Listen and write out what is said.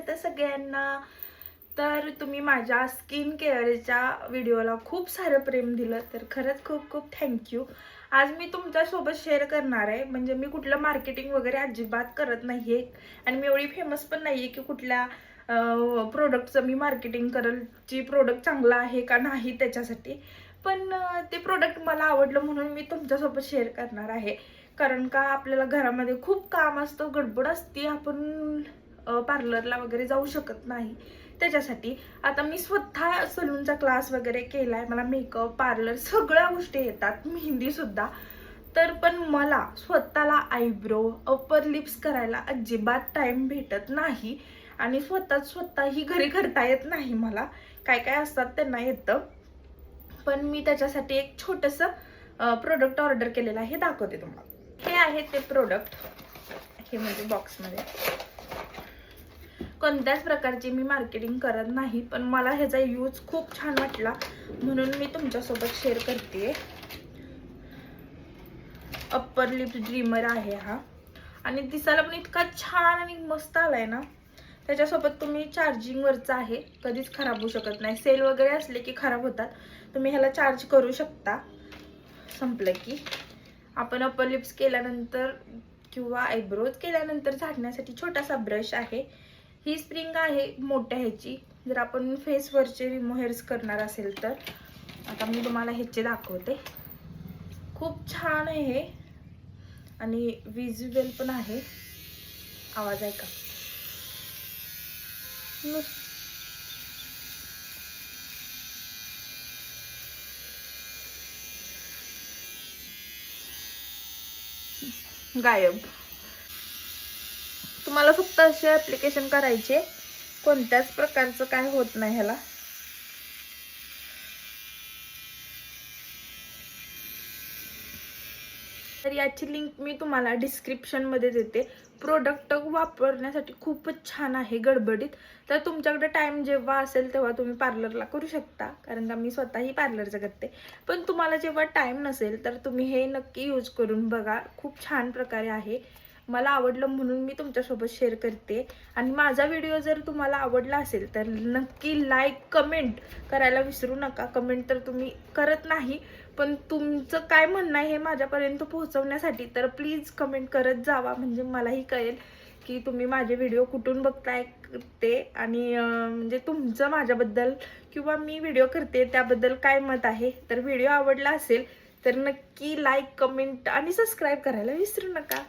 आवडतं सगळ्यांना. तर तुम्ही माझ्या स्किन केअरच्या व्हिडिओला खूप सारं प्रेम दिलं. तर खरंच खूप खूप थँक्यू आज मी तुमच्यासोबत शेअर करणार आहे. म्हणजे मी कुठलं मार्केटिंग वगैरे अजिबात करत नाही आहे आणि मी एवढी फेमस पण नाही आहे की कुठल्या प्रोडक्टचं मी मार्केटिंग करल जी प्रोडक्ट चांगला आहे का नाही त्याच्यासाठी. पण ते प्रोडक्ट मला आवडलं म्हणून मी तुमच्यासोबत शेअर करणार आहे. कारण का आपल्याला घरामध्ये खूप काम असतं गडबड असते. आपण पार्लरला वगैरे जाऊ शकत नाही. त्याच्यासाठी आता मी स्वतः सलूनचा क्लास वगैरे केलाय. मला मेकअप पार्लर सगळ्या गोष्टी येतात. मेहंदी सुद्धा. तर पण मला स्वतःला आयब्रो अपर लिप्स करायला अजिबात टाइम भेटत नाही. आणि स्वतः स्वतःही घरी करता येत नाही मला. काय काय असतात त्यांना येतं. पण मी त्याच्यासाठी एक छोटंसं प्रोडक्ट ऑर्डर केलेलं आहे. हे दाखवते तुम्हाला. हे आहे ते प्रोडक्ट हे म्हणजे बॉक्समध्ये कोणत्याच प्रकारची मी मार्केटिंग करत नाही पण मला ह्याचा यूज खूप छान वाटला. म्हणून मी तुमच्यासोबत शेअर करते. अप्पर लिप ड्रीमर आहे हा. आणि दिसायला पण इतका छान आणि मस्त आलाय ना. त्याच्यासोबत तुम्ही चार्जिंगवरचा आहे कधीच खराब होऊ शकत नाही. सेल वगैरे असले की खराब होतात. तुम्ही ह्याला चार्ज करू शकता. संपलं की. आपण अप्पर लिप्स केल्यानंतर किंवा आयब्रोज केल्यानंतर झाडण्यासाठी छोटासा ब्रश आहे. ही स्प्रिंग आहे मोठ्या ह्याची. जर आपण फेसवरचे रिमो हेअर्स करणार असेल तर. आता मी तुम्हाला ह्याचे दाखवते. खूप छान आहे हे. आणि विज्युअल पण आहे. आवाज आहे का गायब. तुम्हाला फक्त असे ॲप्लिकेशन करायचे. कोणत्याच प्रकारचं काय होत नाही ह्याला. तर याची लिंक मी तुम्हाला डिस्क्रिप्शनमध्ये देते. प्रोडक्ट वापरण्यासाठी खूपच छान आहे गडबडीत. तर तुमच्याकडे टाइम जेव्हा असेल तेव्हा तुम्ही पार्लरला करू शकता. कारण का मी स्वतःही पार्लरचं करते पण तुम्हाला जेव्हा टाइम नसेल तर तुम्ही हे नक्की यूज करून बघा. खूप छान प्रकारे आहे. मला आवडलं म्हणून मी तुमच्यासोबत शेअर करते. आणि माझा व्हिडिओ जर तुम्हाला आवडला असेल तर नक्की लाईक कमेंट करायला विसरू नका. कमेंट तर तुम्ही करत नाही पण तुमचं काय म्हणणं आहे हे माझ्यापर्यंत पोहोचवण्यासाठी तर प्लीज कमेंट करत जावा. म्हणजे मलाही कळेल की तुम्ही माझे व्हिडिओ कुठून बघताय ते. आणि म्हणजे तुमचं माझ्याबद्दल किंवा मी व्हिडिओ करते त्याबद्दल काय मत आहे. तर व्हिडिओ आवडला असेल तर नक्की लाईक कमेंट आणि सबस्क्राईब करायला विसरू नका.